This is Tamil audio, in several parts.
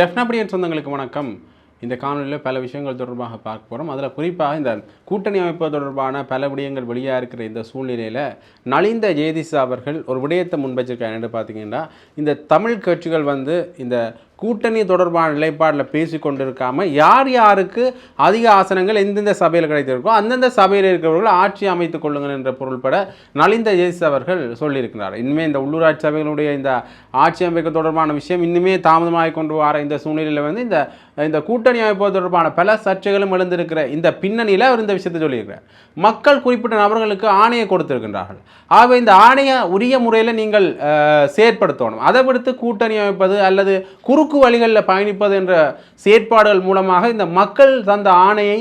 ஜெஃப்னபடியன் சொந்தங்களுக்கு வணக்கம். இந்த காணொலியில் பல விஷயங்கள் தொடர்பாக பார்க்க போகிறோம் அதில் குறிப்பாக இந்த கூட்டணி அமைப்பு தொடர்பான பல விடயங்கள் வெளியாக இருக்கிற இந்த சூழ்நிலையில் நலிந்த ஜெயதிசா அவர்கள் ஒரு விடயத்தை முன்வச்சிருக்காங்க என்னென்னு பார்த்தீங்கன்னா இந்த தமிழ் கட்சிகள் வந்து இந்த கூட்டணி தொடர்பான நிலைப்பாடில் பேசி கொண்டிருக்காமல் யார் யாருக்கு அதிக ஆசனங்கள் எந்தெந்த சபையில் கிடைத்திருக்கோ அந்தந்த சபையில் இருக்கிறவர்கள் ஆட்சி அமைத்துக் கொள்ளுங்கள் என்ற பொருள்பட நலிந்த ஜெயிஸ் அவர்கள் சொல்லியிருக்கிறார். இனிமேல் இந்த உள்ளூராட்சி சபைகளுடைய இந்த ஆட்சி அமைக்க தொடர்பான விஷயம் இன்னுமே தாமதமாக கொண்டு வர இந்த சூழ்நிலையில் வந்து இந்த இந்த கூட்டணி அமைப்பு தொடர்பான பல சர்ச்சைகளும் எழுந்திருக்கிற இந்த பின்னணியில் அவர் இந்த விஷயத்தை சொல்லியிருக்கிறார். மக்கள் குறிப்பிட்ட நபர்களுக்கு ஆணையை கொடுத்திருக்கின்றார்கள். ஆகவே இந்த ஆணையை உரிய முறையில் நீங்கள் செயற்படுத்தணும். அதை விடுத்து கூட்டணி அமைப்பது அல்லது குறுக்கு வழிகளில் பயணிப்பது என்ற செயற்பாடுகள் மூலமாக இந்த மக்கள் தந்த ஆணையை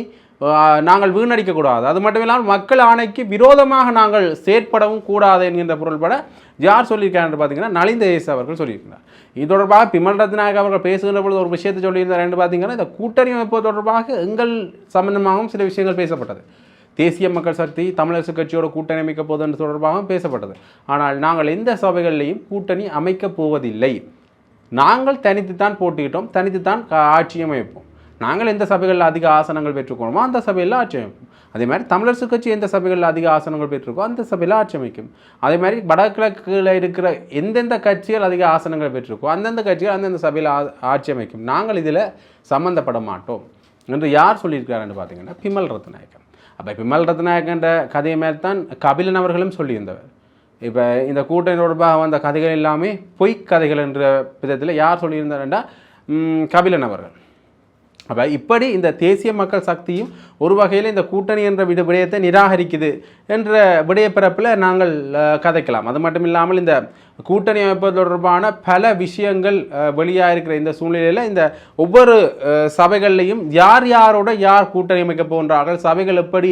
நாங்கள் வீணடிக்கக்கூடாது. அது மட்டும் இல்லாமல் மக்கள் ஆணைக்கு விரோதமாக நாங்கள் செயற்படவும் கூடாது என்கின்ற பொருள்பட யார் சொல்லியிருக்காரு என்று பார்த்தீங்கன்னா நலிந்த ஏசு அவர்கள் சொல்லியிருக்கிறார். இது தொடர்பாக பிமல் ரத்நாயக் அவர்கள் பேசுகின்ற பொழுது ஒரு விஷயத்தை சொல்லியிருந்தார் என்று பார்த்தீங்கன்னா இந்த கூட்டணி அமைப்பு தொடர்பாக எங்கள் சம்பந்தமாகவும் சில விஷயங்கள் பேசப்பட்டது. தேசிய மக்கள் சக்தி தமிழரசு கட்சியோட கூட்டணி அமைக்க போவது என்று தொடர்பாகவும் பேசப்பட்டது. ஆனால் நாங்கள் எந்த சபைகளிலையும் கூட்டணி அமைக்கப் போவதில்லை. நாங்கள் தனித்து தான் போட்டிக்கிட்டோம் தனித்து தான் கா- ஆட்சி அமைப்போம். நாங்கள் எந்த சபைகளில் அதிக ஆசனங்கள் பெற்றுக்கொள்வோமோ அந்த சபையில் ஆட்சி அமைப்போம். அதே மாதிரி தமிழரசு கட்சி எந்த சபைகளில் அதிக ஆசனங்கள் பெற்றிருக்கோ அந்த சபையில் ஆட்சி அமைக்கும். அதே மாதிரி வடகிழக்கில் இருக்கிற எந்தெந்த கட்சிகள் அதிக ஆசனங்கள் பெற்றிருக்கோ அந்தந்த கட்சிகள் அந்தந்த சபையில் ஆட்சி அமைக்கும். நாங்கள் இதில் சம்மந்தப்பட மாட்டோம். என்று யார் சொல்லியிருக்கிறாருன்னு பார்த்தீங்கன்னா பிமல் ரத்நாயக்கன் அப்போ பிமல் ரத்நாயக்கன்ற கதையை மாதிரி தான் கபிலன் அவர்களும் சொல்லியிருந்தவர். இப்போ இந்த கூட்டணி தொடர்பாக வந்த கதைகள் எல்லாமே பொய்க் கதைகள் என்ற விதத்தில் யார் சொல்லியிருந்தாருன்னா கபிலன் அவர்கள். அப்போ இப்படி இந்த தேசிய மக்கள் சக்தியும் ஒரு வகையில் இந்த கூட்டணி என்ற விட விடயத்தை நிராகரிக்குது என்ற விடயப்பிறப்பில் நாங்கள் கதைக்கலாம். அது மட்டும் இல்லாமல் இந்த கூட்டணி அமைப்பு தொடர்பான பல விஷயங்கள் வெளியாக இருக்கிற இந்த சூழ்நிலையில் இந்த ஒவ்வொரு சபைகள்லையும் யார் யாரோட யார் கூட்டணி அமைக்க போகின்றார்கள் சபைகள் எப்படி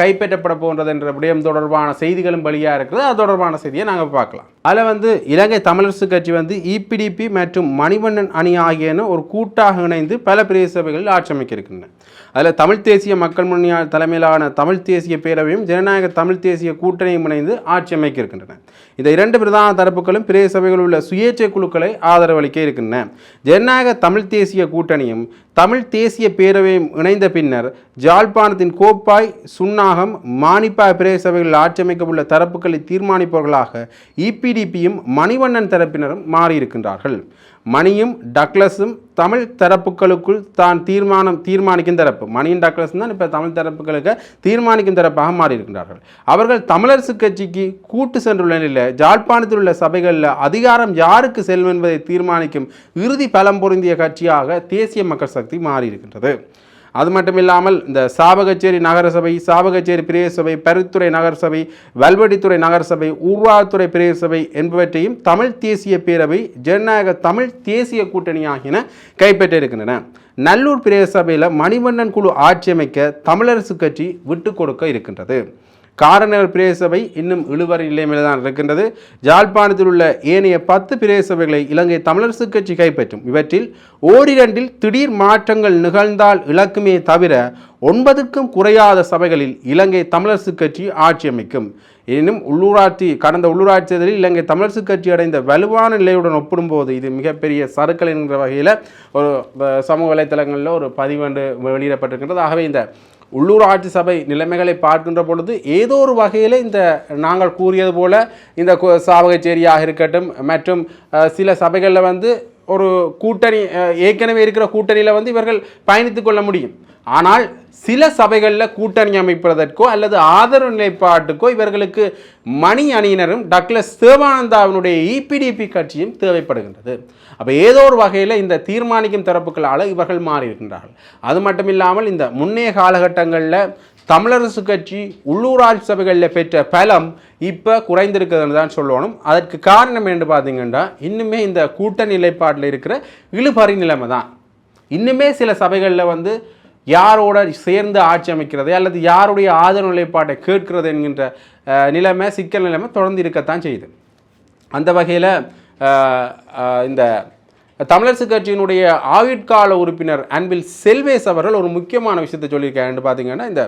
கைப்பற்றப்பட போன்றது என்ற விடயம் தொடர்பான செய்திகளும் வெளியாக இருக்கிறது அது தொடர்பான செய்தியை நாங்கள் பார்க்கலாம். அதில் வந்து இலங்கை தமிழரசு கட்சி வந்து இபிடிபி மற்றும் மணிவண்ணன் அணி ஆகியன ஒரு கூட்டாக இணைந்து பல பிரதேச சபைகளில் ஆட்சி அமைக்க இருக்கின்றன அதில் தமிழ் தேசிய மக்கள் முன்னணி தலைமையிலான தமிழ் தேசிய பேரவையும் ஜனநாயக தமிழ் தேசிய கூட்டணியும் இணைந்து ஆட்சி அமைக்க இருக்கின்றன இந்த இரண்டு பிரதான தரப்பு தரப்புகளும் பிரதேச சபைகளில் உள்ள சுயேட்சை குழுக்களை ஆதரவளிக்க இருக்கின்றன. ஜனநாயக தமிழ் தேசிய கூட்டணியும் தமிழ் தேசிய பேரவையும் இணைந்த பின்னர் ஜாழ்ப்பாணத்தின் கோப்பாய் சுன்னாகம் மானிப்பாய் பிரதேச ஆட்சியமைக்கவுள்ள உள்ள தரப்புகளை தீர்மானிப்பவர்களாக இபிடிபியும் மணிவண்ணன் தரப்பினரும் மாறியிருக்கின்றார்கள். மணியும் டக்ளஸும் தமிழ் தரப்புகளுக்குள் தான் தீர்மானம் தீர்மானிக்கும் தரப்பு. மணியும் டக்ளஸும் தான் இப்போ தமிழ் தரப்புகளுக்கு தீர்மானிக்கும் தரப்பாக மாறியிருக்கின்றார்கள். அவர்கள் தமிழரசு கட்சிக்கு கூட்டு சென்றுள்ள நிலையில் ஜாழ்ப்பாணத்தில் உள்ள சபைகளில் அதிகாரம் யாருக்கு செல்லும் என்பதை தீர்மானிக்கும் இறுதி பலம் பொருந்திய கட்சியாக தேசிய மக்கள் சக்தி மாறியிருக்கின்றது அது மட்டும் இல்லாமல் இந்த சாவகச்சேரி நகரசபை சாவகச்சேரி பிரதேசபை பருத்துறை நகரசபை வல்வடித்துறை நகரசபை ஊர்வாத்துறை பிரதேசபை என்பவற்றையும் தமிழ் தேசிய பேரவை ஜனநாயக தமிழ் தேசிய கூட்டணி ஆகியன கைப்பற்றியிருக்கின்றன நல்லூர் பிரதேசபையில் மணிவண்ணன் குழு ஆட்சி அமைக்க தமிழரசு கட்சி விட்டு கொடுக்க இருக்கின்றது. காரநகர் பிரதேசபை இன்னும் இழுவரை நிலைமையில் தான் இருக்கின்றது. ஜாழ்ப்பாணத்தில் உள்ள ஏனைய பத்து பிரதேசபைகளை இலங்கை தமிழரசு கட்சி கைப்பற்றும். இவற்றில் ஓரிரண்டில் திடீர் மாற்றங்கள் நிகழ்ந்தால் இழக்குமே தவிர ஒன்பதுக்கும் குறையாத சபைகளில் இலங்கை தமிழரசு கட்சி ஆட்சி அமைக்கும். எனினும் உள்ளூராட்சி கடந்த உள்ளூராட்சி தேர்தலில் இலங்கை தமிழரசு கட்சி அடைந்த வலுவான நிலையுடன் ஒப்பிடும்போது இது மிகப்பெரிய சறுக்கல் என்கிற வகையில் ஒரு சமூக வலைத்தளங்களில் ஒரு பதிவண்டு வெளியிடப்பட்டிருக்கின்றது. ஆகவே இந்த உள்ளூராட்சி சபை நிலைமைகளை பார்க்கின்ற பொழுது ஏதோ ஒரு வகையில் இந்த நாங்கள் கூறியது போல இந்த சாவகச்சேரியாக இருக்கட்டும் மற்றும் சில சபைகளில் வந்து ஒரு கூட்டணி ஏற்கனவே இருக்கிற கூட்டணியில் வந்து இவர்கள் பயணித்து கொள்ள முடியும். ஆனால் சில சபைகளில் கூட்டணி அமைப்பதற்கோ அல்லது ஆதரவு நிலைப்பாட்டுக்கோ இவர்களுக்கு மணி அணியினரும் டக்ளஸ் தேவானந்தாவினுடைய இபிடிபி கட்சியும் தேவைப்படுகின்றது. அப்போ ஏதோ ஒரு வகையில் இந்த தீர்மானிக்கும் தரப்புகளால் இவர்கள் மாறி இருக்கின்றார்கள் அது மட்டும் இல்லாமல் இந்த முன்னைய காலகட்டங்களில் தமிழரசு கட்சி உள்ளூராட்சி சபைகளில் பெற்ற பலம் இப்போ குறைந்திருக்குதுன்னு தான் சொல்லணும். அதற்கு காரணம் என்று பார்த்தீங்கன்னா இன்னுமே இந்த கூட்ட நிலைப்பாட்டில் இருக்கிற இழுபறி நிலைமை தான். இன்னுமே சில சபைகளில் வந்து யாரோட சேர்ந்து ஆட்சி அமைக்கிறது அல்லது யாருடைய ஆதரவு நிலைப்பாட்டை கேட்கிறது என்கின்ற நிலைமை சிக்கல் நிலைமை தொடர்ந்து இருக்கத்தான் செய்யுது. அந்த வகையில் இந்த தமிழரசு கட்சியினுடைய ஆயுட்கால உறுப்பினர் அன்பில் செல்வேஸ் அவர்கள் ஒரு முக்கியமான விஷயத்தை சொல்லியிருக்காங்கன்னு பார்த்தீங்கன்னா இந்த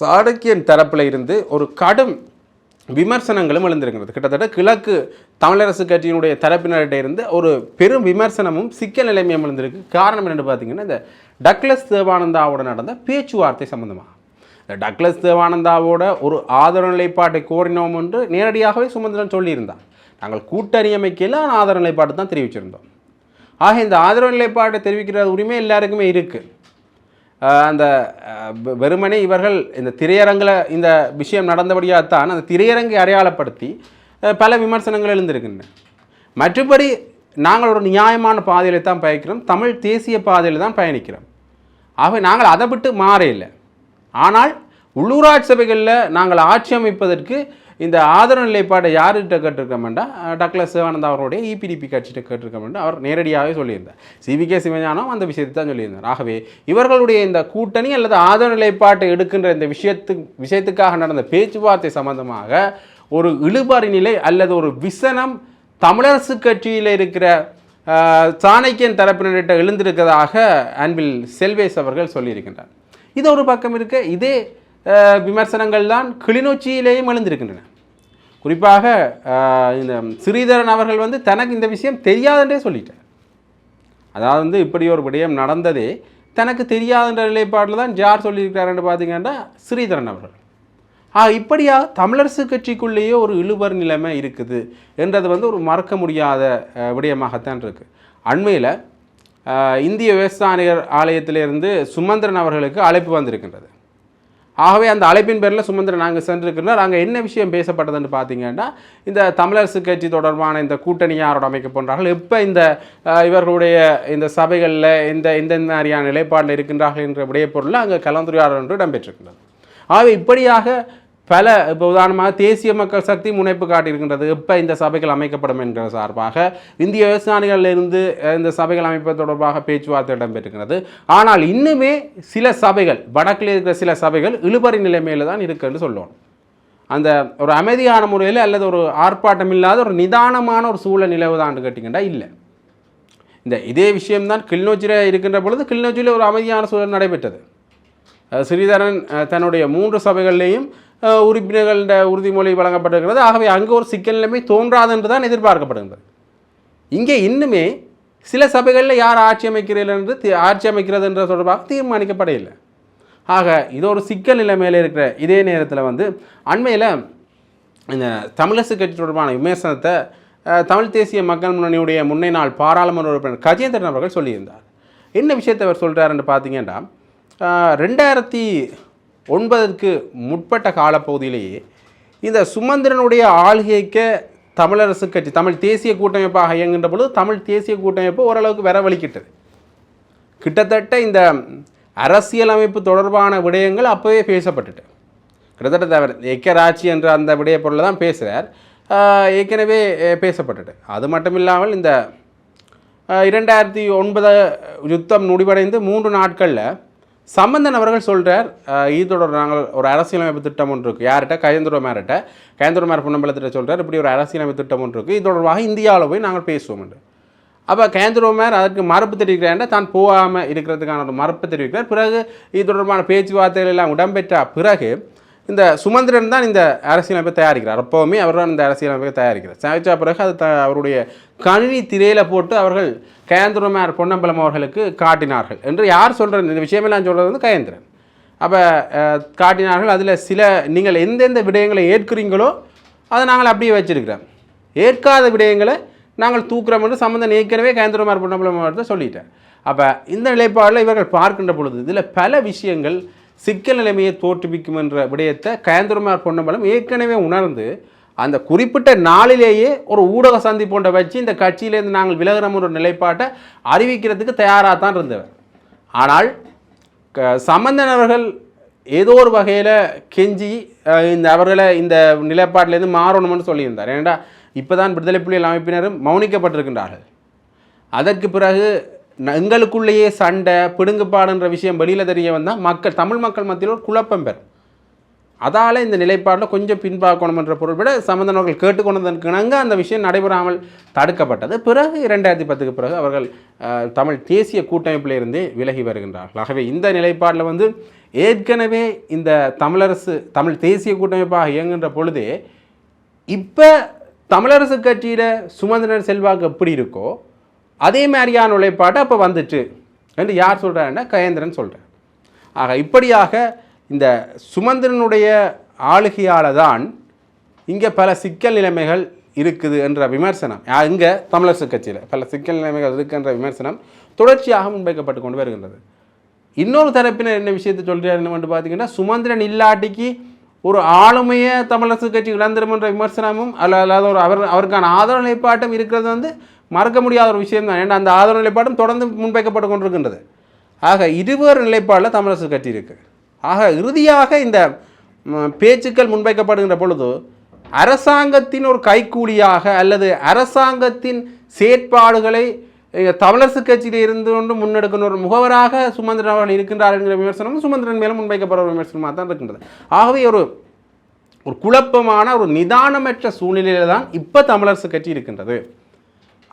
சாணக்கியன் தரப்பில் இருந்து ஒரு கடும் விமர்சனங்களும் எழுந்திருக்கிறது. கிட்டத்தட்ட கிழக்கு தமிழரசு கட்சியினுடைய தரப்பினர்கிட்ட இருந்து ஒரு பெரும் விமர்சனமும் சிக்கல் நிலைமையும் எழுந்திருக்கு. காரணம் என்னென்னு பார்த்தீங்கன்னா இந்த டக்ளஸ் தேவானந்தாவோட நடந்த பேச்சுவார்த்தை சம்மந்தமாக இந்த டக்ளஸ் தேவானந்தாவோட ஒரு ஆதரவு நிலைப்பாட்டை கோரினோம் என்று நேரடியாகவே சுமந்திரன் சொல்லியிருந்தார் நாங்கள் கூட்டணி அமைக்கையில் ஆதரவு நிலைப்பாட்டு தான் தெரிவிச்சிருந்தோம். ஆக இந்த ஆதரவு நிலைப்பாட்டை தெரிவிக்கிற உரிமை எல்லாருக்குமே இருக்குது அந்த வெறுமனே இவர்கள் இந்த திரையரங்கில் இந்த விஷயம் நடந்தபடியாக தான் அந்த திரையரங்கை அடையாளப்படுத்தி பல விமர்சனங்கள் எழுந்திருக்கின்றன. மற்றபடி நாங்கள் ஒரு நியாயமான பாதையில் தான் பயணிக்கிறோம். தமிழ் தேசிய பாதையில் தான் பயணிக்கிறோம். ஆகவே நாங்கள் அதை விட்டு மாற இல்லை. ஆனால் உள்ளூராட்சி சபைகளில் நாங்கள் ஆட்சி அமைப்பதற்கு இந்த ஆதரவு நிலைப்பாட்டை யார்கிட்ட கேட்டிருக்கமெண்டா டக்ளஸ் சிவானந்தா அவருடைய இபிடிபி கட்சிகிட்ட கேட்டிருக்கோம்டா. அவர் நேரடியாகவே சொல்லியிருந்தார். சிவிகே சிவஞானம் அந்த விஷயத்தை தான் சொல்லியிருந்தார். ஆகவே இவர்களுடைய இந்த கூட்டணி அல்லது ஆதரவு நிலைப்பாட்டை எடுக்கின்ற இந்த விஷயத்து விஷயத்துக்காக நடந்த பேச்சுவார்த்தை சம்பந்தமாக ஒரு இழுபறி நிலை அல்லது ஒரு விசனம் தமிழரசு கட்சியில் இருக்கிற சாணக்கியன் தரப்பினர்கிட்ட எழுந்திருக்கிறதாக அன்பில் செல்வேஸ் அவர்கள் சொல்லியிருக்கின்றார். இது ஒரு பக்கம் இருக்க. இதே விமர்சனங்கள் தான் கிளிநொச்சியிலேயும் எழுந்திருக்கின்றன. குறிப்பாக இந்த ஸ்ரீதரன் அவர்கள் வந்து தனக்கு இந்த விஷயம் தெரியாதுன்றே சொல்லிட்டார். அதாவது வந்து இப்படி ஒரு விடயம் நடந்ததே தனக்கு தெரியாதுன்ற நிலைப்பாட்டில் தான் யார் சொல்லியிருக்காருன்னு பார்த்தீங்கன்னா ஸ்ரீதரன் அவர்கள். ஆ இப்படியாக தமிழரசு கட்சிக்குள்ளேயே ஒரு இழுவர் நிலைமை இருக்குது என்றது வந்து ஒரு மறக்க முடியாத விடயமாகத்தான் இருக்குது அண்மையில் இந்திய விவசாயிகள் ஆலயத்திலிருந்து சுமந்திரன் அவர்களுக்கு அழைப்பு வந்திருக்கின்றது. ஆகவே அந்த அழைப்பின் பேரில் சுமந்திரன் நாங்கள் சென்றிருக்கிறோம். அங்கே என்ன விஷயம் பேசப்பட்டதுன்னு பார்த்தீங்கன்னா இந்த தமிழரசு கட்சி தொடர்பான இந்த கூட்டணி யாரோட அமைக்க போன்றார்கள். எப்போ இந்த இவர்களுடைய இந்த சபைகளில் இந்த இந்த மாதிரியான நிலைப்பாடில் இருக்கின்றார்கள் என்ற விடைய பொருளில் அங்கே கலந்துரையாடல் ஒன்று இடம்பெற்றிருக்கின்றது. ஆகவே இப்படியாக பல இப்போ உதாரணமாக தேசிய மக்கள் சக்தி முனைப்பு காட்டியிருக்கின்றது. எப்போ இந்த சபைகள் அமைக்கப்படும் என்ற சார்பாக இந்திய விவசாயிகளிலிருந்து இந்த சபைகள் அமைப்பது தொடர்பாக பேச்சுவார்த்தை இடம்பெறுகிறது ஆனால் இன்னுமே சில சபைகள் வடக்கில் இருக்கிற சில சபைகள் இழுபறி நிலைமையில் தான் இருக்குன்னு சொல்லுவோம் அந்த ஒரு அமைதியான முறையில் அல்லது ஒரு ஆர்ப்பாட்டம் இல்லாத ஒரு நிதானமான ஒரு சூழல் நிலவுதான்னு கேட்டிங்கன்னா இல்லை. இந்த இதே விஷயம்தான் கிளிநொச்சியில் இருக்கின்ற பொழுது கிளிநொச்சியில் ஒரு அமைதியான சூழல் நடைபெற்றது. ஸ்ரீதரன் தன்னுடைய மூன்று சபைகள்லேயும் உறுப்பினர்கள உறுதிமொழி வழங்கப்பட்டிருக்கிறது. ஆகவே அங்கே ஒரு சிக்கல் நிலைமை தோன்றாது என்று தான் எதிர்பார்க்கப்படுகின்றது. இங்கே இன்னுமே சில சபைகளில் யார் ஆட்சி அமைக்கிறீர்கள் என்று தி- ஆட்சி அமைக்கிறது என்ற தொடர்பாக தீர்மானிக்கப்படையில்லை ஆக இது ஒரு சிக்கல் நிலைமையில் இருக்கிற இதே நேரத்தில் வந்து அண்மையில் இந்த தமிழரசு கட்சி தொடர்பான விமர்சனத்தை தமிழ் தேசிய மக்கள் முன்னணியுடைய முன்னே நாள் பாராளுமன்ற உறுப்பினர் கஜேந்திரன் அவர்கள் சொல்லியிருந்தார். என்ன விஷயத்தை அவர் சொல்கிறாருன்னு பார்த்தீங்கன்னா ரெண்டாயிரத்தி ஒன்பதற்கு முற்பட்ட காலப்பகுதியிலேயே இந்த சுமந்திரனுடைய ஆளுகைக்க தமிழரசு கட்சி தமிழ் தேசிய கூட்டமைப்பாக இயங்குகின்ற பொழுது தமிழ் தேசிய கூட்டமைப்பு ஓரளவுக்கு வரவழிக்கிட்டது. கிட்டத்தட்ட இந்த அரசியலமைப்பு தொடர்பான விடயங்கள் அப்போவே பேசப்பட்டுட்டு. கிட்டத்தட்ட தவிர எக்கராட்சி என்ற அந்த விடய பொருளை தான் பேசுகிறார் ஏற்கனவே பேசப்பட்டுட்டு. அது மட்டும் இல்லாமல் இந்த இரண்டாயிரத்தி ஒன்பது யுத்தம் முடிவடைந்து மூன்று நாட்களில் சம்பந்தன் அவர்கள் சொல்கிறார் இது தொடர் நாங்கள் ஒரு அரசியலமைப்பு திட்டம் ஒன்று இருக்குது யார்கிட்ட? கயந்துர மேர்கிட்ட கயந்துர மேர் பொன்னம்பலத்திட்ட சொல்கிறார் இப்படி ஒரு அரசியலமைப்பு திட்டம் ஒன்று இருக்குது இது தொடர்பாக இந்தியாவில் போய் நாங்கள் பேசுவோம் என்று. அப்போ கேந்திரோமேர் அதற்கு மறுப்பு தெரிவிக்கிறார் தான் போகாமல் இருக்கிறதுக்கான ஒரு மறுப்பு தெரிவிக்கிறார். பிறகு இது தொடர்பான பேச்சுவார்த்தைகள் எல்லாம் இடம்பெற்ற பிறகு இந்த சுமந்திரன் தான் இந்த அரசியலமைப்பை தயாரிக்கிறார். அப்போவுமே அவர் தான் இந்த அரசியலமைப்பை தயாரிக்கிறார். தயாரித்த பிறகு அது த அவருடைய கணினி திரையில் போட்டு அவர்கள் கயந்திரமார் பொன்னம்பலம் அவர்களுக்கு காட்டினார்கள் என்று யார் சொல்கிற இந்த விஷயமெல்லாம் சொல்கிறது வந்து கயந்திரன். அப்போ காட்டினார்கள் அதில் சில நீங்கள் எந்தெந்த விடயங்களை ஏற்கிறீங்களோ அதை நாங்கள் அப்படியே வச்சுருக்கிறோம். ஏற்காத விடயங்களை நாங்கள் தூக்குறோம் என்று சம்மந்தம் ஏற்கனவே கயந்திரமார் பொன்னம்பலம் அவர்கிட்ட சொல்லிட்டேன் அப்போ இந்த நிலைப்பாடில் இவர்கள் பார்க்கின்ற பொழுது இதில் பல விஷயங்கள் சிக்கல் நிலைமையை தோற்றுவிக்கும் என்ற விடயத்தை கயந்திரமார் பொன்னம்பலம் ஏற்கனவே உணர்ந்து அந்த குறிப்பிட்ட நாளிலேயே ஒரு ஊடக சந்திப்பு ஒன்றை வச்சு இந்த கட்சியிலேருந்து நாங்கள் விலகிறோம் ஒரு நிலைப்பாட்டை அறிவிக்கிறதுக்கு தயாராக தான் இருந்தவர். ஆனால் க சம்பந்தன் அவர்கள் ஏதோ ஒரு வகையில் கெஞ்சி இந்த அவர்களை இந்த நிலைப்பாட்டிலேருந்து மாறணும்னு சொல்லியிருந்தார். ஏன்னா இப்போ தான் விடுதலை புலிகள் அமைப்பினரும் மௌனிக்கப்பட்டிருக்கின்றார்கள். அதற்கு பிறகு எங்களுக்குள்ளேயே சண்டை பிடுங்குப்பாடுன்ற விஷயம் வெளியில் தெரிய வந்தால் மக்கள் தமிழ் மக்கள் மத்தியில் ஒரு குழப்பம் பெறும் அதால் இந்த நிலைப்பாட்டில் கொஞ்சம் பின்பாக்கணும் பொருள் விட சம்பந்தவர்கள் கேட்டுக்கொண்டதற்கிணங்க அந்த விஷயம் நடைபெறாமல் தடுக்கப்பட்டது. பிறகு இரண்டாயிரத்தி பத்துக்கு பிறகு அவர்கள் தமிழ் தேசிய கூட்டமைப்பிலிருந்தே விலகி வருகின்றார்கள். ஆகவே இந்த நிலைப்பாட்டில் வந்து ஏற்கனவே இந்த தமிழரசு தமிழ் தேசிய கூட்டமைப்பாக இயங்குகின்ற பொழுதே இப்போ தமிழரசு கட்சியில் சுமந்திரன் செல்வாக்கு எப்படி இருக்கோ அதே மாதிரியான உழைப்பாட்டு அப்போ வந்துச்சு என்று யார் சொல்கிறாருன்னா கயேந்திரன் சொல்கிறார் ஆக இப்படியாக இந்த சுமந்திரனுடைய ஆளுகையால் தான் இங்கே பல சிக்கல் நிலைமைகள் இருக்குது என்ற விமர்சனம். இங்கே தமிழரசு கட்சியில் பல சிக்கல் நிலைமைகள் இருக்குன்ற விமர்சனம் தொடர்ச்சியாக முன்வைக்கப்பட்டு கொண்டு வருகின்றது. இன்னொரு தரப்பினர் என்ன விஷயத்தை சொல்கிறார் என்னவென்று பார்த்தீங்கன்னா சுமந்திரன் இல்லாட்டிக்கு ஒரு ஆளுமையை தமிழரசு கட்சி இழந்துடும் என்ற விமர்சனமும் அல்ல அல்லாத ஒரு அவர் அவருக்கான ஆதரவு நிலைப்பாட்டம் இருக்கிறது வந்து மறக்க முடியாத ஒரு விஷயம் தான். ஏன்னா அந்த ஆதரவு நிலைப்பாடும் தொடர்ந்து முன்வைக்கப்பட்டு கொண்டிருக்கின்றது. ஆக இருவேறு நிலைப்பாடில் தமிழரசு கட்சி இருக்குது ஆக இறுதியாக இந்த பேச்சுக்கள் முன்வைக்கப்படுகின்ற பொழுது அரசாங்கத்தின் ஒரு கைக்கூலியாக அல்லது அரசாங்கத்தின் செயற்பாடுகளை தமிழரசு கட்சியில் இருந்து கொண்டு முன்னெடுக்கணும் ஒரு முகவராக சுமந்திரன் அவர்கள் இருக்கின்றார் என்கிற விமர்சனம் சுமந்திரன் மேலும் முன்வைக்கப்படுற ஒரு விமர்சனமாக தான் இருக்கின்றது. ஆகவே ஒரு ஒரு குழப்பமான ஒரு நிதானமற்ற சூழ்நிலையில் தான் இப்போ தமிழரசு கட்சி இருக்கின்றது.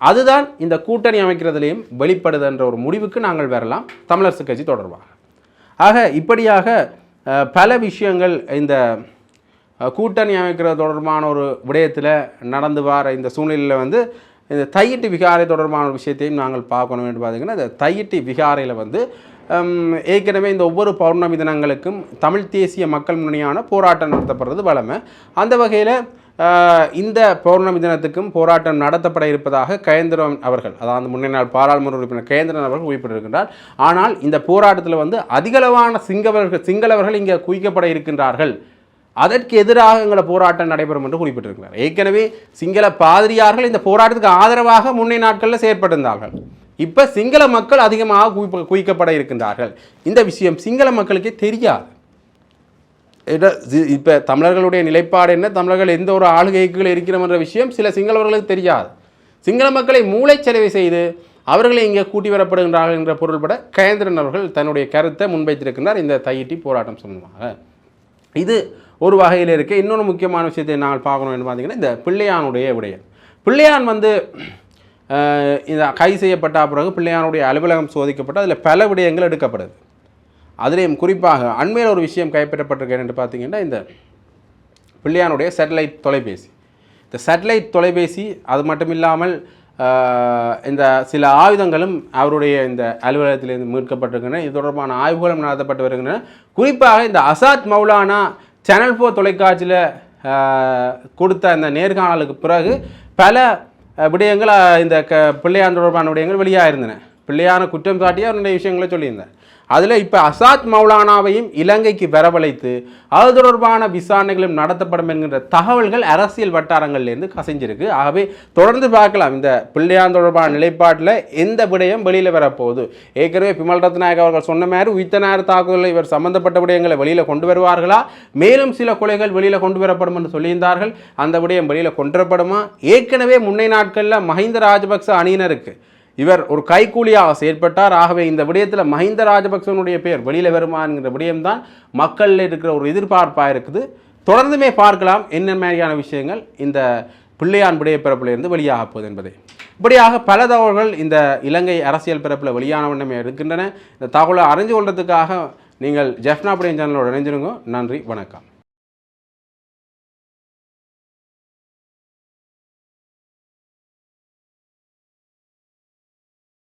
அதுதான் இந்த கூட்டணி அமைக்கிறதுலேயும் வெளிப்படுது என்ற ஒரு முடிவுக்கு நாங்கள் வரலாம். தமிழரசு கட்சி தொடர்பாக. ஆக இப்படியாக பல விஷயங்கள் இந்த கூட்டணி அமைக்கிறது தொடர்பான ஒரு விடயத்தில் நடந்து வர இந்த சூழ்நிலையில் வந்து இந்த தையிட்டு விகாரை தொடர்பான ஒரு விஷயத்தையும் நாங்கள் பார்க்கணும் என்று பார்த்தீங்கன்னா இந்த தையிட்டு விகாரையில் வந்து ஏற்கனவே இந்த ஒவ்வொரு பௌர்ணமி தினங்களுக்கும் தமிழ் தேசிய மக்கள் முன்னணியான போராட்டம் நடத்தப்படுறது வளமை. அந்த வகையில் இந்த பௌர்ணமி தினத்துக்கும் போராட்டம் நடத்தப்பட இருப்பதாக கயந்திரன் அவர்கள் அதாவது முன்னே நாள் பாராளுமன்ற உறுப்பினர் கயந்திரன் அவர்கள் குறிப்பிட்டிருக்கின்றார். ஆனால் இந்த போராட்டத்தில் வந்து அதிகளவான சிங்கவர்கள் சிங்களவர்கள் இங்கே குவிக்கப்பட இருக்கின்றார்கள். அதற்கு எதிராக எங்களை போராட்டம் நடைபெறும் என்று குறிப்பிட்டிருக்கிறார். ஏற்கனவே சிங்கள பாதிரியார்கள் இந்த போராட்டத்துக்கு ஆதரவாக முன்னே நாட்களில் செயற்பட்டிருந்தார்கள். இப்போ சிங்கள மக்கள் அதிகமாக குவிக்கப்பட இருக்கின்றார்கள். இந்த விஷயம் சிங்கள மக்களுக்கே தெரியாது. இப்போ தமிழர்களுடைய நிலைப்பாடு என்ன? தமிழர்கள் எந்த ஒரு ஆளுகைக்குள் இருக்கிறோம்ன்ற விஷயம் சில சிங்களவர்களுக்கு தெரியாது. சிங்கள மக்களை மூளைச்சலவை செய்து அவர்களை இங்கே கூட்டி வரப்படுகின்றார்கள் என்ற பொருள்பட கயந்திரன் அவர்கள் தன்னுடைய கருத்தை முன்வைத்திருக்கின்றார். இந்த தையிட்டி போராட்டம் சொல்லுவாங்க இது ஒரு வகையில் இருக்க. இன்னொரு முக்கியமான விஷயத்தை நாங்கள் பார்க்கணும் என்று பார்த்தீங்கன்னா இந்த பிள்ளையானுடைய விடயம். பிள்ளையான் வந்து இந்த கைது செய்யப்பட்ட பிறகு பிள்ளையானுடைய அலுவலகம் சோதிக்கப்பட்டு அதில் பல விடயங்கள் எடுக்கப்படுது. அதிலேயும் குறிப்பாக அண்மையில் ஒரு விஷயம் கைப்பற்றப்பட்டிருக்கேன் என்று பார்த்தீங்கன்னா இந்த பிள்ளையானுடைய சேட்டலைட் தொலைபேசி. இந்த சேட்டலைட் தொலைபேசி அது மட்டும் இல்லாமல் இந்த சில ஆயுதங்களும் அவருடைய இந்த அலுவலகத்திலிருந்து மீட்கப்பட்டிருக்கின்றன. இது தொடர்பான ஆய்வுகளும் நடத்தப்பட்டு வருகின்றன. குறிப்பாக இந்த அசாத் மௌலானா சேனல் ஃபோர் தொலைக்காட்சியில் கொடுத்த அந்த நேர்காணலுக்கு பிறகு பல விடயங்கள் இந்த க பிள்ளையான் தொடர்பான விடயங்கள் வெளியாக இருந்தன பிள்ளையான குற்றம் சாட்டி அவருடைய விஷயங்களை சொல்லியிருந்தார். அதில் இப்போ அசாத் மௌலானாவையும் இலங்கைக்கு வரவழைத்து அது தொடர்பான விசாரணைகளும் நடத்தப்படும் என்கின்ற தகவல்கள் அரசியல் வட்டாரங்கள்லேருந்து கசைஞ்சிருக்கு. ஆகவே தொடர்ந்து பார்க்கலாம். இந்த பிள்ளையான் தொடர்பான நிலைப்பாட்டில் எந்த விடயம் வெளியில் வரப்போகுது? ஏற்கனவே பிமல் ரத்நாயக் அவர்கள் சொன்ன மாதிரி உயிர்த்தனார் தாக்குதலில் இவர் சம்பந்தப்பட்ட விடயங்களை வெளியில் கொண்டு வருவார்களா? மேலும் சில கொலைகள் வெளியில் கொண்டு வரப்படும் என்று சொல்லியிருந்தார்கள். அந்த விடயம் வெளியில் கொண்டு வரப்படுமா ஏற்கனவே முன்னை நாட்களில் மஹிந்த ராஜபக்ச அணியினருக்கு இவர் ஒரு கைக்கூலியாக செயற்பட்டார். ஆகவே இந்த விடயத்தில் மஹிந்த ராஜபக்சனுடைய பெயர் வெளியில் வருமா என்கிற விடயம்தான் மக்களில் இருக்கிற ஒரு எதிர்பார்ப்பாக இருக்குது. தொடர்ந்துமே பார்க்கலாம் என்ன மாதிரியான விஷயங்கள் இந்த பிள்ளையான் விடய பிறப்பிலிருந்து வெளியாக போகுது என்பதை. இப்படியாக பல தகவல்கள் இந்த இலங்கை அரசியல் பிறப்பில் வெளியான வண்ணமே இருக்கின்றன. இந்த தகவலை அறிஞ்சு கொள்றதுக்காக நீங்கள் ஜெஃப்னா புடியன் சேனலோடு இணைஞ்சிருங்க நன்றி வணக்கம்.